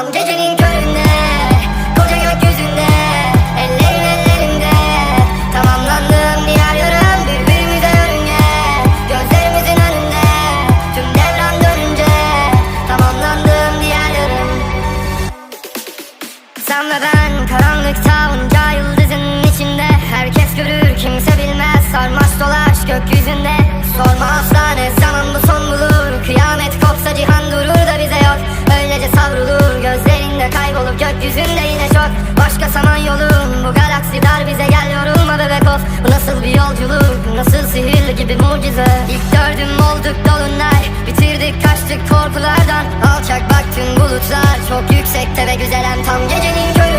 Tam gecenin köründe Koca gökyüzünde Ellerin ellerimde Tamamlandım diğer yarım Birbirimize yörünge. Gözlerimizin önünde Tüm devran dönünce. Tamamlandım diğer yarım Sen ve ben karanlıkta Onca yıldızın içinde. Herkes görür kimse bilmez. Sarmaş dolaş gökyüzünde. Sorma asla ne zaman bu son bulur yüzünde yine çok Başka saman yolum bu galaksi dar bize gel yorulma bebek of Bu nasıl bir yolculuk nasıl sihirli gibi mucize? İlk dördüm olduk dolunay bitirdik kaçtık korkulardan. Alçak baktın bulutlar çok yüksekte ve güzelem tam gecenin köyü